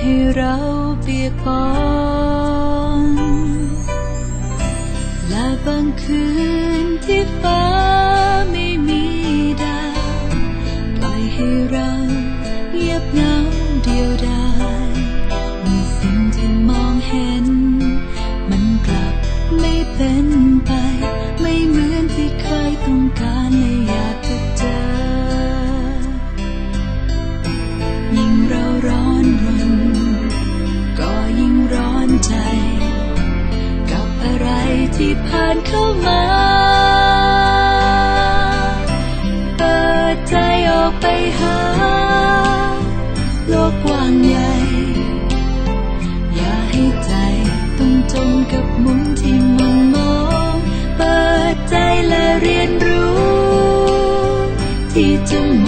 ให้เราเปียกปอนและบางคืนที่ฟ้า ผ่านเข้ามา เปิดใจออกไปหา โลกกว้างใหญ่ อย่าให้ใจต้องจมกับมุมที่มันมอง เปิดใจและเรียนรู้ ที่จะม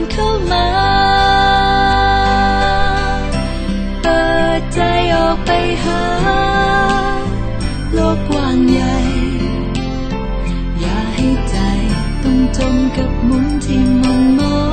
นเข้ามา เปิดใจออกไปหา โลกกว้างใหญ่ อย่าให้ใจต้องจมกับมุมที่มนมอง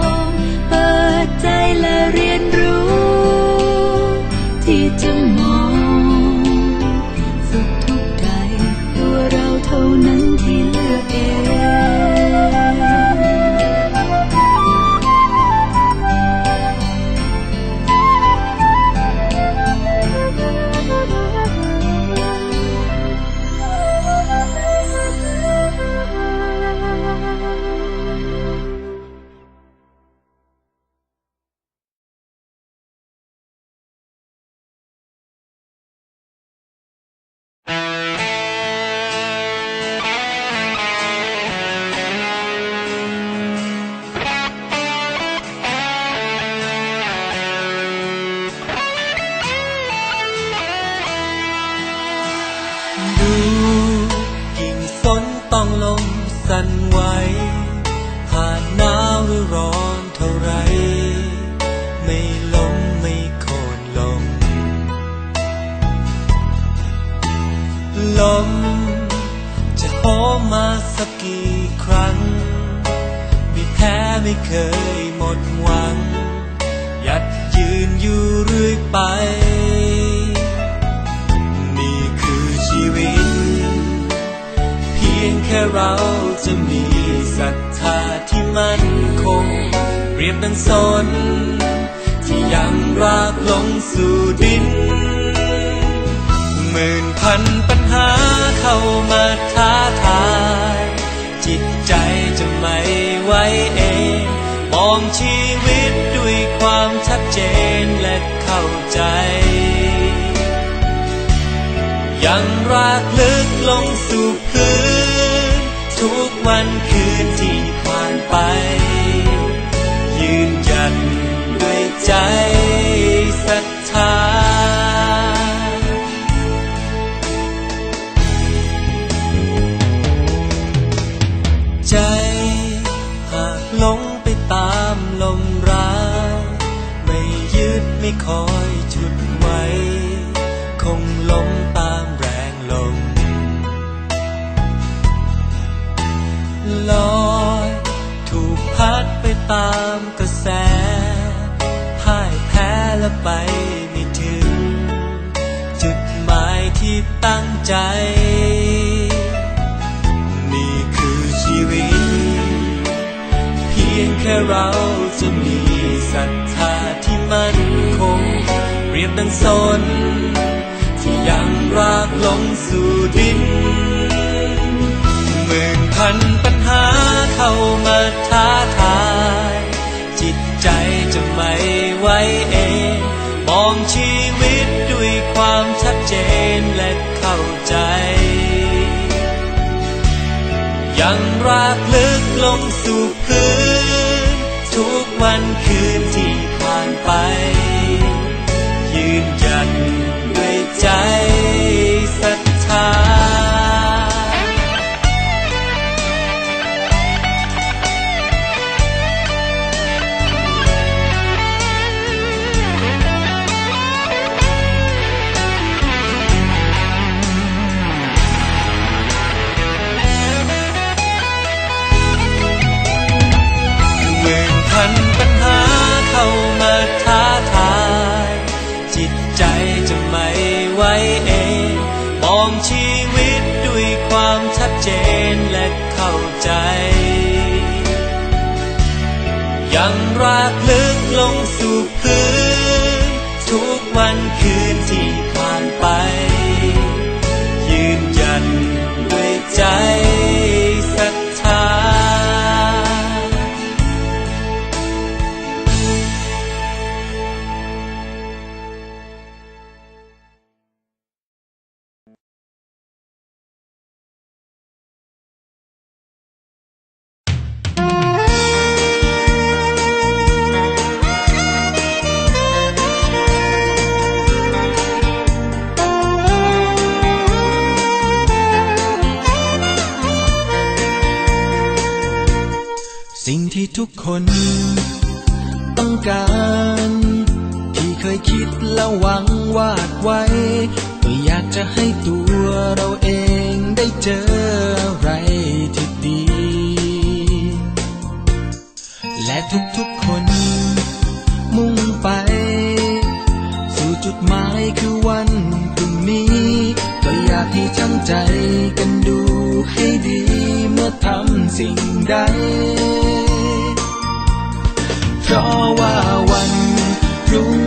เราจะมีศรัทธาที่มั่นคงเปรียบดังสน ที่ยังรากลงสู่ดิน หมื่นพันปัญหาเข้ามาท้าทาย จิตใจจะไม่ไหวเอง มองชีวิตด้วยความชัดเจนและเข้าใจยังรากลึกลงสู่พื้น ทุกวันคืนที่ผ่านไป ยืนหยัดด้วยใจศรัทธาใจหากหลงไปตามลมร้ายไม่ยึดไม่คอยฉุด ใจ นี่คือชีวิต เพียงแค่เราจะมีศรัทธาที่มั่นคง เรียบดังสน ที่ยังรากลงสู่ดิน ยังรากลึกลงสู่พื้น ทุกวันคืนที่ผ่านไป จนและเข้าใจ ยังรากลึกลงสู่พื้น ทุกวันคืนที่ ตัวเราเองได้เจออะไรที่ดี และทุกๆคนมุ่งไป สู่จุดหมายคือวันพรุ่งนี้ ก็อยากให้ทั้งใจกันดูให้ดีเมื่อทำสิ่งใด เพราะว่าวันพรุ่ง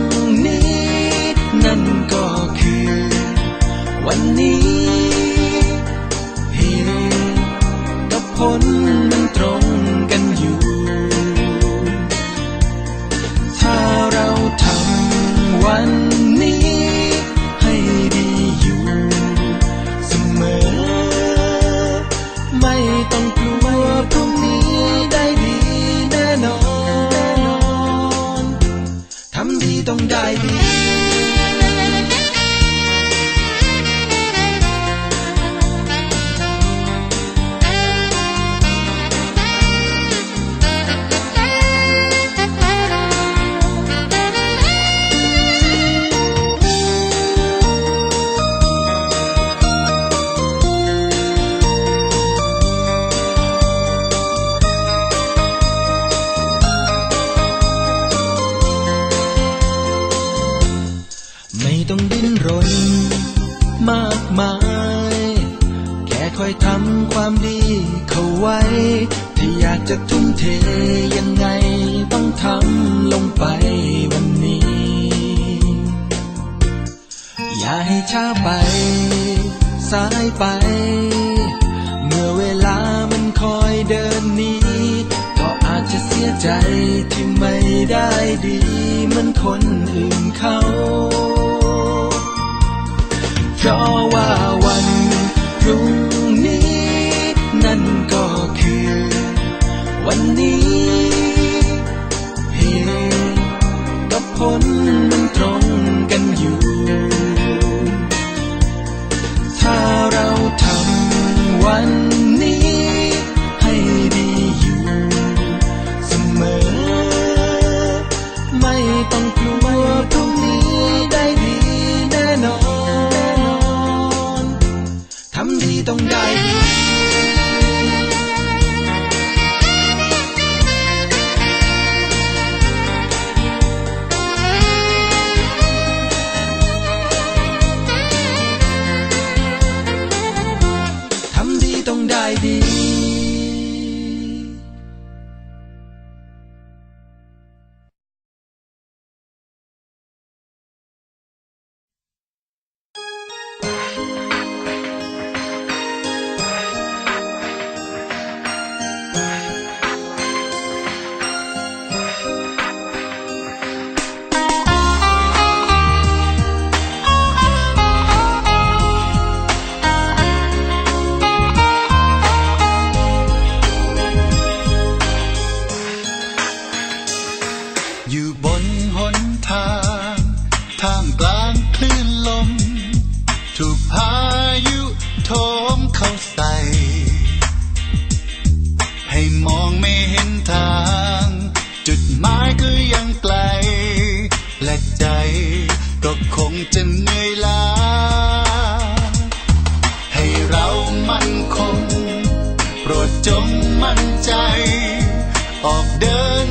นี้ นั่นก็คือ วันนี้ ไว้ที่อยากจะทุ่มเทยังไงต้องทำลงไปวันนี้ อย่าให้ช้าไป สายไป เมื่อเวลามันคอยเดินหนี้ ก็อาจจะเสียใจที่ไม่ได้ดีเหมือนคนอื่นเขาเพราะว่า คงจะเหนื่อยล้า ให้เรามั่นคง โปรดจงมั่นใจ ออกเดิน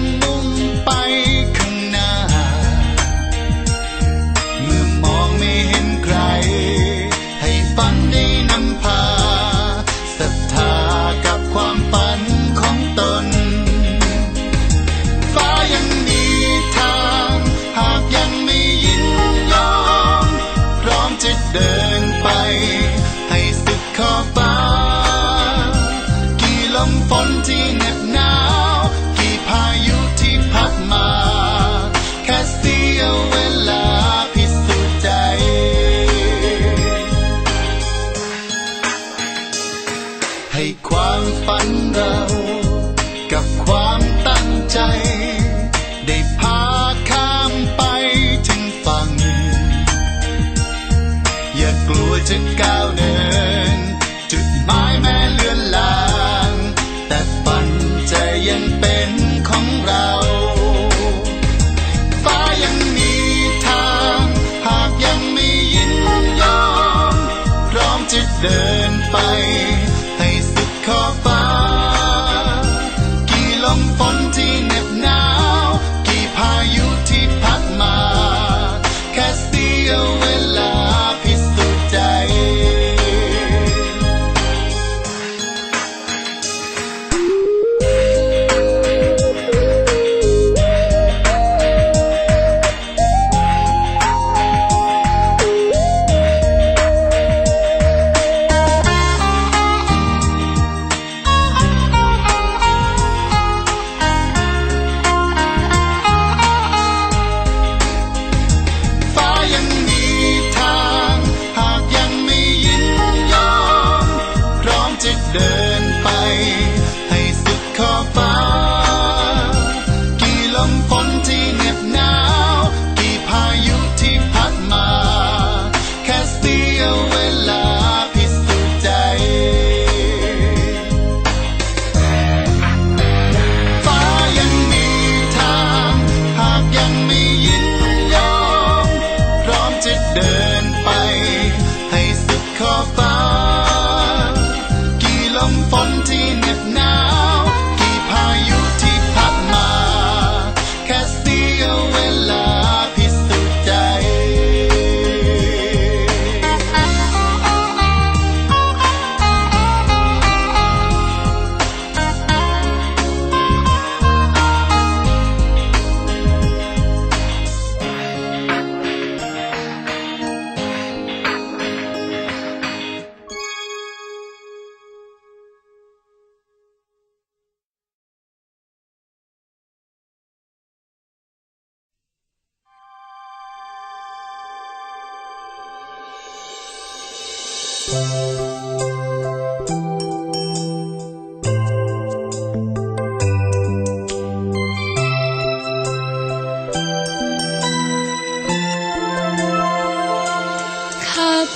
ข้า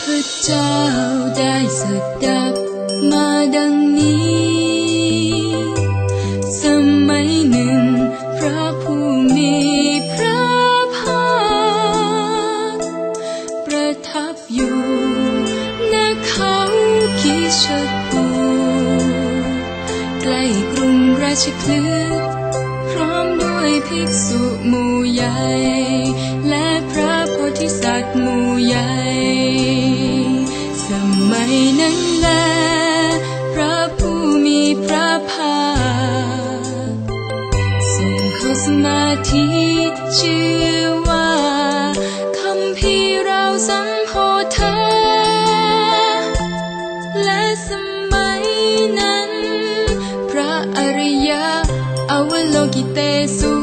พเจ้าได้สดับ นั้นแลพระผู้มีพระภาคส่งเขาสมาธิชื่อว่าคำพีเราสังโพเธอและสมัยนั้น พระอริยะอวโลกิเตสุ